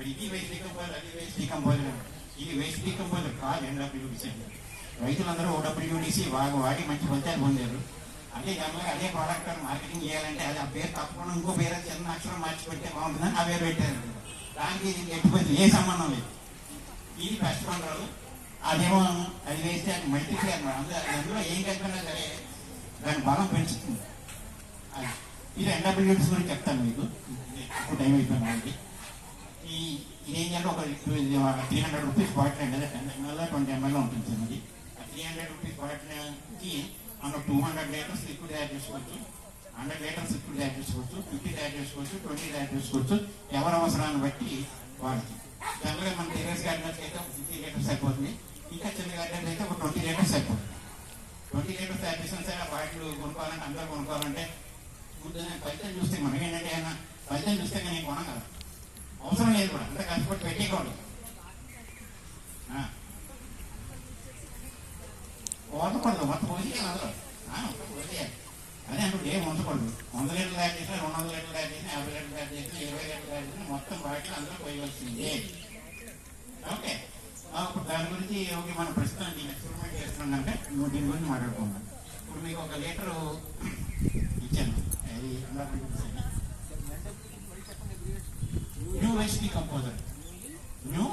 మరి ఇది waste decomposer అది వేస్ట్ డీకంపోజర్ ఇది వేస్ట్ డీకంపోజర్ కాదు ఎన్డబ్ల్యూడిసి రైతులందరూ ఓడబ్ల్యూడిసి బాగా వాడి మంచి ఫలితాలు పొందారు. అదే దానిలో అదే ప్రోడక్ట్ మార్కెటింగ్ చేయాలంటే అది ఆ పేరు తప్పకుండా ఇంకో పేరు చిన్న అక్షరం మార్చి పెడితే బాగుంటుందని ఆ పేరు పెట్టారు. దానికి ఇది ఎట్టుపోయింది ఏ సంబంధం లేదు. ఇది ఫస్ట్ పండుగలు అదేమో అది వేస్తే అది మల్టీప్లే అనమాట అందులో ఏం కలిపినా సరే దాని బలం పెంచుతుంది. ఇది ఎన్డబ్ల్యూడిస్ గురించి చెప్తాను మీకు. ఇప్పుడు టైం అయిపోయింది. వాళ్ళకి ఈ ఇదేం ఒక త్రీ హండ్రెడ్ రూపీస్ బాటిల్ అండి టెన్ ఎంఎల్ ట్వంటీ ఎంఎల్ ఉంటుంది చిన్నది త్రీ హండ్రెడ్ రూపీస్ బాటిల్కి మనం టూ హండ్రెడ్ లీటర్స్ లిక్విడ్ తయారు చేసుకోవచ్చు హండ్రెడ్ లీటర్స్ లిక్విడ్ తయారు చేసుకోవచ్చు ఫిఫ్టీ తయారు చేసుకోవచ్చు ట్వంటీ తయారు చేసుకోవచ్చు ఎవరి అవసరాన్ని బట్టి వాడచ్చు జనరల్గా మన టెరెస్ గార్డెన్స్ అయితే ఒక ఫిఫ్టీ లీటర్స్ అయిపోతుంది ఇంకా చిన్న గార్డెన్స్ అయితే ఒక ట్వంటీ లీటర్స్ అయిపోతుంది ట్వంటీ లీటర్స్ తయారు చేసిన సరే బాటిల్ కొనుక్కోవాలంటే అందరూ కొనుక్కోవాలంటే ముందు ఫలితం చూస్తే మనకి ఏంటంటే ఆయన ఫలితం చూస్తే నేను కొనగలను అవసరం లేదు కూడా అంత కష్టపడి పెట్టేకోండి వందకూడదు వంద పోసేయాలి అందరూ ఆ, పోసేయాలి అదే అంటే ఏం వందకూడదు వంద లీటర్లు తయారు చేసినా రెండు వందల లీటర్లు తయారు చేసినా యాభై లీటర్లు తయారు చేసినా ఇరవై లీటర్లు తయారు చేసినా మొత్తం బాటిల్ అందరూ పోయవలసిందే. ఓకే. ఆ, ఇప్పుడు దాని గురించి ఓకే మనం ప్రస్తుతం నేను ఎక్స్పెరిమెంట్ చేస్తున్నానంటే నువ్వు దీని గురించి మాట్లాడుకుందాం ఇప్పుడు మీకు ఒక లీటరు ఇచ్చాను. అది ఇందాక మీకు ఇచ్చాను. న్యూ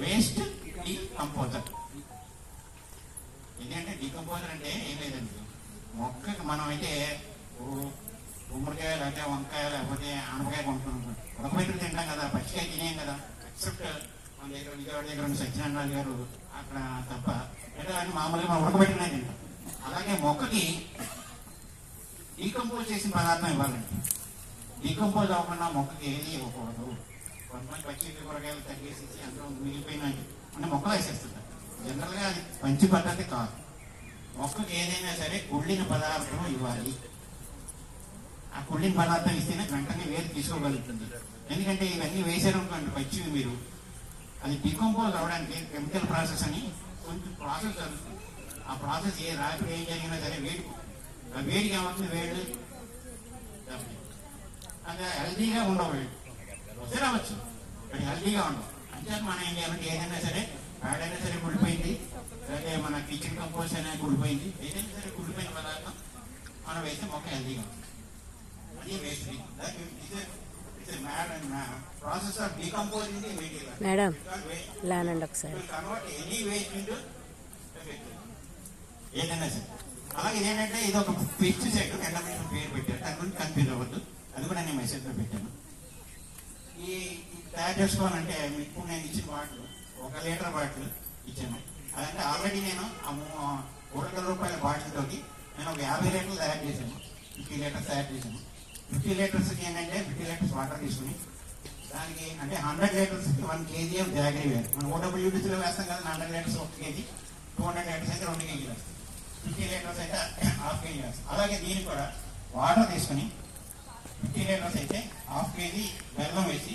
వేస్ట్ కంపోజర్ కంపోజర్ ఎందుకంటే డికంపోజర్ అంటే ఏం లేదండి. మొక్కకి మనం అయితే గుమ్మడికాయ లేకపోతే వంకాయ లేకపోతే ఆనపకాయ కొంటున్నాం ఉడకబెట్టుకు తింటాం కదా పచ్చికాయ తినేం కదా. ఎక్సెప్ట్ మన దగ్గర విజయవాడ దగ్గర ఉన్న సత్యనారాయణ గారు అక్కడ తప్ప అంటే మామూలుగా మనం ఉడకబెట్టినా తింటాం అలాగే మొక్కకి డీకంపోజ్ చేసిన పదార్థం ఇవ్వాలండి. డీకంపోజ్ అవ్వకుండా మొక్కకి ఏది ఇవ్వకూడదు. కొంతమంది పచ్చి కూరగాయలు తగ్గేసి అందులో మిగిలిపోయిన అంటే మొక్కలు వేసేస్తుంటారు. జనరల్గా అది మంచి పద్ధతి కాదు. మొక్కకి ఏదైనా సరే కుళ్ళిన పదార్థం ఇవ్వాలి. ఆ కుళ్ళిన పదార్థం ఇస్తేనే గంటనే వేరు తీసుకోగలుగుతుంది. ఎందుకంటే ఇవన్నీ వేసారనుకోండి పచ్చివి మీరు. అది డికంపోజ్ అవ్వడానికి కెమికల్ ప్రాసెస్ అని కొంచెం ప్రాసెస్ జరుగుతుంది. ఆ ప్రాసెస్ ఏ రాత్రి ఏం జరిగినా సరే వేడి. ఆ వేడికి ఏమవుతుంది? వేడి అది హెల్దీగా ఉండవు వస్తే రావచ్చు అది హెల్దీగా ఉండవు అంటే మనం ఏం చేయాలంటే ఏదైనా సరే పేడైనా సరే కుడిపోయింది లేకపోతే మన కిచెన్ కంపోస్ట్ అయినా కుడిపోయింది ఏదైనా సరే కుడిపోయిన పదార్థం మనం వేస్తే మొక్క హెల్దీగా ఉంటుంది. అది వేస్ట్ మేడం లానండి ఒకసారి ఏదైనా సరే. అలాగే ఇదేంటంటే ఇది ఒక పెస్టిసైడ్ ఎండమిషన్ పేరు పెట్టారు. దాని గురించి కన్ఫ్యూజ్ అవ్వద్దు. అది కూడా నేను మెసేజ్లో పెట్టాను. ఈ తయారు చేసుకోవాలంటే మీకు ఇప్పుడు నేను ఇచ్చిన బాటిల్ ఒక లీటర్ బాటిల్ ఇచ్చాను. అదంటే ఆల్రెడీ నేను ఆ మూడు వందల రూపాయల బాటిల్తోటి నేను ఒక యాభై లీటర్లు తయారు చేశాను. ఫిఫ్టీ లీటర్స్ తయారు చేశాను. ఫిఫ్టీ లీటర్స్కి ఏంటంటే ఫిఫ్టీ లీటర్స్ వాటర్ తీసుకుని దానికి అంటే హండ్రెడ్ లీటర్స్కి వన్ కేజీ ఆఫ్ జాగరీ వేరు మనం ఓడబ్ల్యూడిసిలో వేస్తాం కదా హండ్రెడ్ లీటర్స్ ఒక కేజీ టూ హండ్రెడ్ లీటర్స్ అయితే రెండు కేజీలు వేస్తాం. ఫిఫ్టీ లీటర్స్ అయితే హాఫ్ కేజీ వేస్తాం. అలాగే దీనికి కూడా వాటర్ తీసుకుని ఫిఫ్టీ లీటర్స్ అయితే హాఫ్ కేజీ బెల్లం వేసి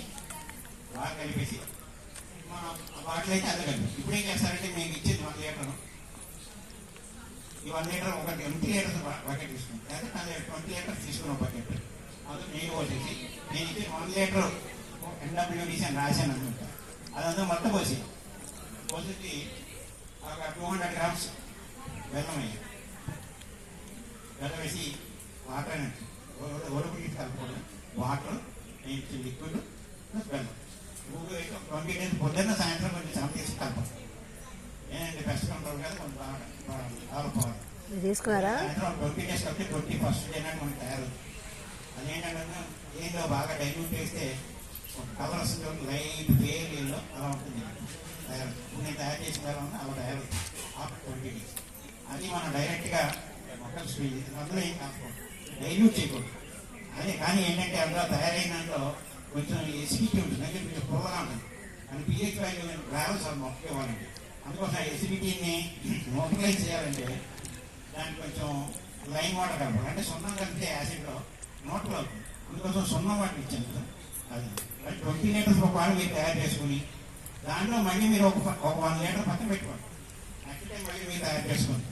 బాగా కలిపేసి మన బాటిల్ అయితే అదే కలిపి. ఇప్పుడు ఏం చేస్తారంటే మీకు ఇచ్చేది వన్ లీటర్. ఈ వన్ లీటర్ ఒక ట్వంటీ లీటర్స్ బకెట్ తీసుకుని లేదా ట్వంటీ లీటర్స్ తీసుకున్నాం బకెట్ అందులో నేను పోసేసి నేను ఇచ్చి వన్ లీటర్. ఎన్డబ్ల్యూడిసి అని రాశాను అనుకుంటా. అదంతా మొత్తం పోసి పోసేసి ఒక టూ హండ్రెడ్ గ్రామ్స్ బెల్లం వేయాలి బెల్లం వేసి వాటర్ అనేది ఒలుపుకి కలుపుకోవడం వాటర్ నేను లిక్విడ్ ప్లస్ బెల్లం మూడు వేసి ఒక ట్వంటీ డేస్ పొద్దున్న సాయంత్రం కొంచెం చేసి కలపాలి ఏంటంటే పెస్ట్ కంట్రోల్ కదా కొంచెం తీసుకున్నారా? ట్వంటీ డేస్ కాబట్టి ట్వంటీ ఫస్ట్ డే నాడు మనకి తయారు. అదేంటంటే ఏందో బాగా డైల్యూట్ చేస్తే ఒక కలర్ వస్తుంది లైట్ ఎల్లో అలా ఉంటుంది. తయారు. నేను తయారు చేసిన తర్వాత అలా తయారు ఆఫ్టర్ ట్వంటీ డేస్. అది మనం డైరెక్ట్గా మొక్కలు అందులో ఏం కాకూడదు డైల్యూట్ చేయకూడదు. అదే కానీ ఏంటంటే అందులో తయారైన దాంట్లో కొంచెం ఎసిడిటీ ఉంటుంది. అంటే కొంచెం పుల్లగా ఉంటుంది. అని పిహెచ్ వాల్యూ ట్రావెల్స్ అది మొక్క ఇవ్వాలండి అందుకోసం ఎసిడిటీని మోటిలైజ్ చేయాలంటే దానికి కొంచెం లైన్ వాటర్ కలపాలి అంటే సున్నం కలిపితే యాసిడ్లో నోట్లో అందుకోసం సున్నం వాటర్ ఇచ్చాను అది. ట్వంటీ లీటర్స్ ఒక వాళ్ళు మీరు తయారు చేసుకుని దాంట్లో మళ్ళీ మీరు ఒక ఒక వన్ లీటర్ పక్కన పెట్టుకోండి. నెక్స్ట్ టైం మళ్ళీ మీరు తయారు చేసుకోండి.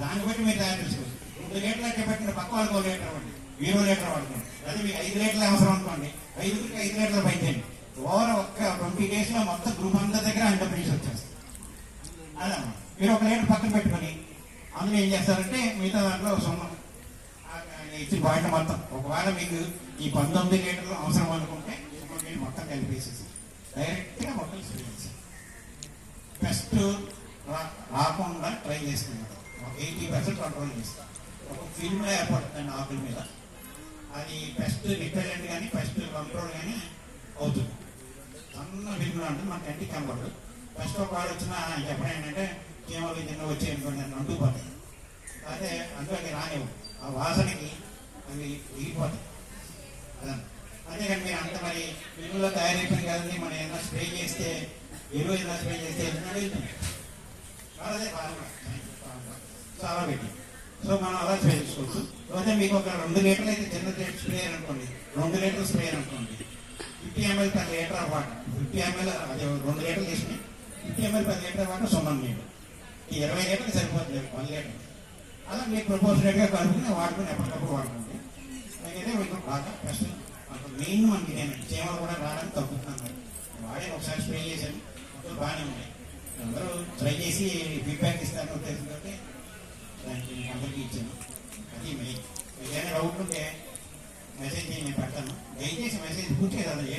దాన్ని బట్టి మీరు తయారు చేసుకోండి. రెండు లీటర్లు అయితే పెట్టిన పక్క వాళ్ళకి ఒక లీటర్ ఇవ్వండి. మేము లీటర్ వాడుకోండి అదే మీకు ఐదు లీటర్లు అవసరం అనుకోండి. ఐదుగురికి ఐదు లీటర్లు పైచేయండి ఓవర్ ఒక్క ట్వంటీ డేస్లో మొత్తం గ్రూప్ అందరి దగ్గర అండర్ప్రీస్ వచ్చేస్తుంది. అదమ్మా మీరు ఒక లీటర్ పక్కన పెట్టుకొని అందులో ఏం చేస్తారంటే మిగతా దాంట్లో సొమ్మ ఆ, ఇచ్చిన మొత్తం. ఒకవేళ మీకు ఈ పంతొమ్మిది లీటర్లు అవసరం అనుకుంటే మీరు మొత్తం కలిపేసేసి డైరెక్ట్గా మొత్తం స్ప్రే ఫస్ట్ రాకుండా ట్రై చేసుకున్నాడు ఒక ఎయిటీ పర్సెంట్ కంట్రోల్ చేస్తాం. ఒక ఫిల్మ్ ఏర్పడుతుంది ఆకుల మీద. అది పెస్ట్ రిపెలెంట్ కానీ పెస్ట్ కంట్రోల్ కానీ అవుతుంది. సన్న ఫిల్మ్ ఉంటుంది మన కంటికి కనబడదు. ఫస్ట్ ఒక వాడు వచ్చిన ఎప్పుడైందంటే చీమలు చిన్న వచ్చి అనుకోండి నన్ను అంటుకుపోతాయి అదే అందులోకి రానివ్వు ఆ వాసనకి అవి ఎగిరిపోతాయి అదే అంతేకాని మీరు అంత మరి మిల్లులో తయారైపోయింది కదండి మనం ఏదైనా స్ప్రే చేస్తే ఎరువు ఏదైనా స్ప్రే చేస్తే ఎందుకు అడుగుతుంది అదే బాగా చాలా పెట్టి సో మనం లేకపోతే మీకు ఒక రెండు లీటర్లు అయితే చిన్న స్ప్రేయర్ అనుకోండి. రెండు లీటర్ స్ప్రే అనుకోండి. Fifty ML per litre of water fifty ML అదే రెండు లీటర్లు తీసుకుని fifty ML per litre water సున్నం నీళ్ళు. ఈ ఇరవై లీటర్లు సరిపోతుంది వన్ లీటర్. అలా మీకు ప్రపోజనెట్ కలుపుకుని వాడుకుని ఎప్పటికప్పుడు వాడుకోండి. అయితే మీకు బాగా ఫస్ట్ మెయిన్ మనకి నేను చీమలు కూడా రావడానికి తగ్గుతున్నాను. వాడే ఒకసారి స్ప్రే చేశాను. అప్పుడు బాగానే ఉన్నాయి. అందరూ ట్రై చేసి ఫీడ్బ్యాక్ ఇస్తారని ఉద్దేశంతో. దానికి అందరికీ ఇచ్చాను. అది మీకు ఏదైనా డౌట్ ఉంటే మెసేజ్ నేను పెడతాను. దయచేసి మెసేజ్ పూర్తిగా ఏ